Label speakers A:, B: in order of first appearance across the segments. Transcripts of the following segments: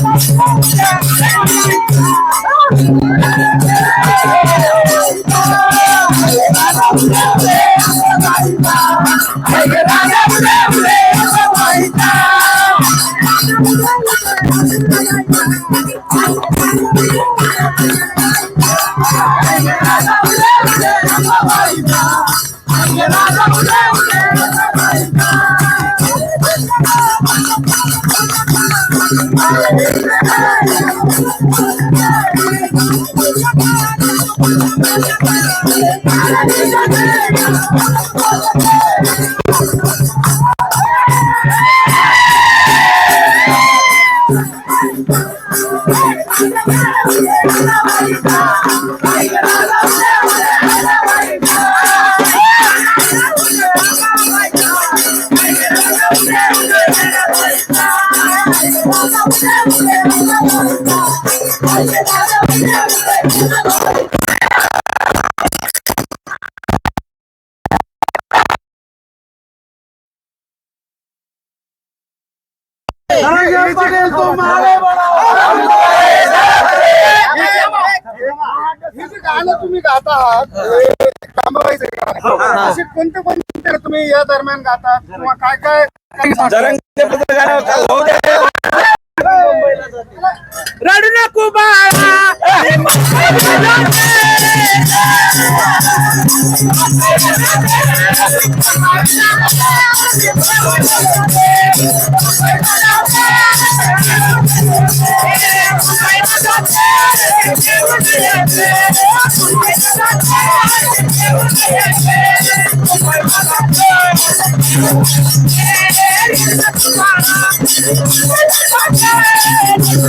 A: Take it I'm तुम्ही गाता आहात? असे कोणते कोणते तुम्ही या दरम्यान गातात किंवा काय काय
B: रडू नको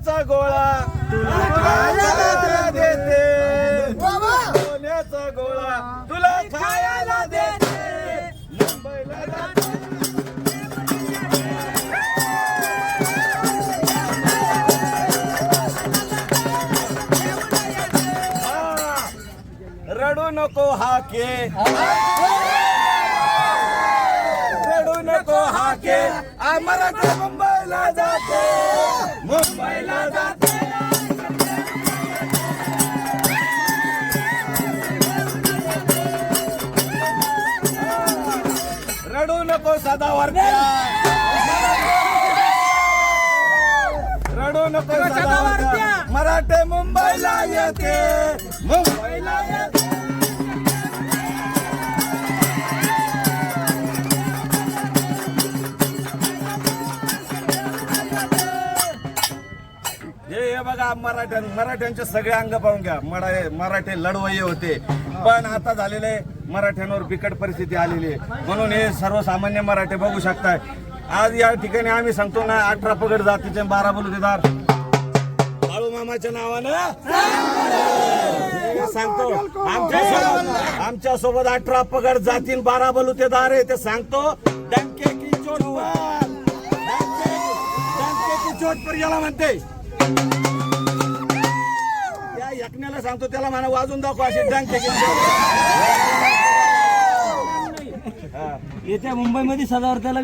C: लोण्याचा गोळा तुला खायला देते. लोण्याचा गोळा तुला खायला देते. मुंबईला. रडू नको हाके रडू नको हाके आम्हाला मुंबईला जाते. मुंबईला जाते रडू नको सदावरत्या रडू नको सदावरत्या मराठे मुंबईला येते. मुंबईला येते. बघा मराठ्यां मराठ्यांचे सगळे अंग पाहून घ्या. मरा मराठे लढवय्ये होते. पण आता झालेले मराठ्यांवर बिकट परिस्थिती आलेली आहे. म्हणून हे सर्वसामान्य मराठे बघू शकताय. आज या ठिकाणी आम्ही सांगतो ना अठरा पगड जातीचे बारा बलुतेदार. बाळू मामाच्या नावानं? सांगतो. आमच्या आमच्यासोबत अठरा पगड जातीन बारा बलुतेदार आहे ते सांगतो. डंके की चोट पर डंके डंके की चोट पर याला म्हणते. यज्ञाला सांगतो त्याला म्हणा वाजून दाखव अशी डंके
B: मुंबईमध्ये सदावर त्याला